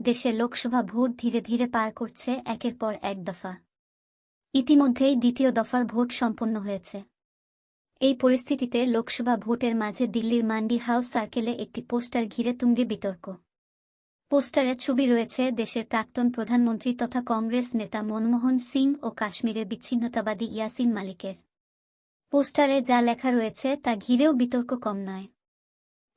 দেশে লোকসভা ভোট ধীরে ধীরে পার করছে একের পর এক দফা। ইতিমধ্যেই দ্বিতীয় দফার ভোট সম্পন্ন হয়েছে। এই পরিস্থিতিতে লোকসভা ভোটের মাঝে দিল্লির মান্ডি হাউস সার্কেলে একটি পোস্টার ঘিরে তুঙ্গে বিতর্ক। পোস্টারে ছবি রয়েছে দেশের প্রাক্তন প্রধানমন্ত্রী তথা কংগ্রেস নেতা মনমোহন সিং ও কাশ্মীরের বিচ্ছিন্নতাবাদী ইয়াসিন মালিকের। পোস্টারে যা লেখা রয়েছে তা ঘিরেও বিতর্ক কম নয়।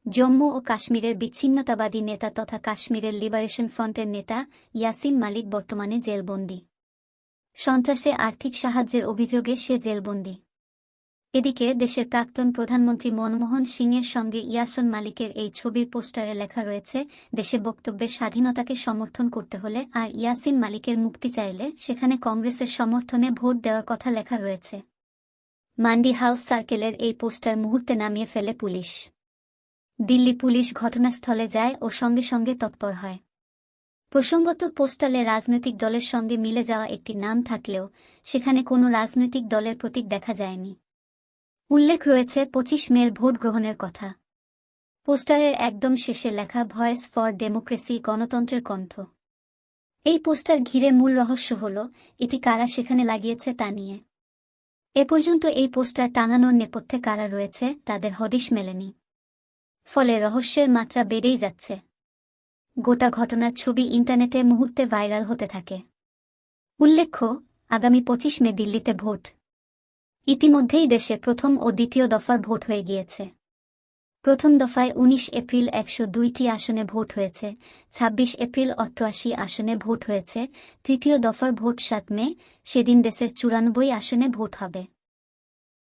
জম্মু ও কাশ্মীরের বিচ্ছিন্নতাবাদী নেতা তথা কাশ্মীরের লিবারেশন ফ্রন্টের নেতা ইয়াসিন মালিক বর্তমানে জেলবন্দি। সন্ত্রাসে আর্থিক সাহায্যের অভিযোগে সে জেলবন্দি। এদিকে দেশের প্রাক্তন প্রধানমন্ত্রী মনমোহন সিংয়ের সঙ্গে ইয়াসন মালিকের এই ছবির পোস্টারে লেখা রয়েছে, দেশে বক্তব্যের স্বাধীনতাকে সমর্থন করতে হলে আর ইয়াসিন মালিকের মুক্তি চাইলে সেখানে কংগ্রেসের সমর্থনে ভোট দেওয়ার কথা লেখা রয়েছে। মান্ডি হাউস সার্কেলের এই পোস্টার মুহূর্তে নামিয়ে ফেলে পুলিশ। দিল্লি পুলিশ ঘটনাস্থলে যায় ও সঙ্গে সঙ্গে তৎপর হয়। প্রসঙ্গত, পোস্টালে রাজনৈতিক দলের সঙ্গে মিলে যাওয়া একটি নাম থাকলেও সেখানে কোনো রাজনৈতিক দলের প্রতীক দেখা যায়নি। উল্লেখ রয়েছে, পঁচিশ মের ভোট গ্রহণের কথা। পোস্টারের একদম শেষে লেখা, ভয়েস ফর ডেমোক্রেসি, গণতন্ত্রের কণ্ঠ। এই পোস্টার ঘিরে মূল রহস্য হল, এটি কারা সেখানে লাগিয়েছে তা নিয়ে। এ পর্যন্ত এই পোস্টার টানানোর নেপথ্যে কারা রয়েছে, তাদের হদিশ মেলেনি। ফলে রহস্যের মাত্রা বেড়েই যাচ্ছে। গোটা ঘটনার ছবি ইন্টারনেটে মুহূর্তে ভাইরাল হতে থাকে। উল্লেখ্য, আগামী পঁচিশ মে দিল্লিতে ভোট। ইতিমধ্যেই দেশে প্রথম ও দ্বিতীয় দফার ভোট হয়ে গিয়েছে। প্রথম দফায় ১৯ এপ্রিল একশো দুইটি আসনে ভোট হয়েছে ২৬ এপ্রিল অষ্টআশি আসনে ভোট হয়েছে, তৃতীয় দফার ভোট সাত মে, সেদিন দেশের চুরানব্বই আসনে ভোট হবে।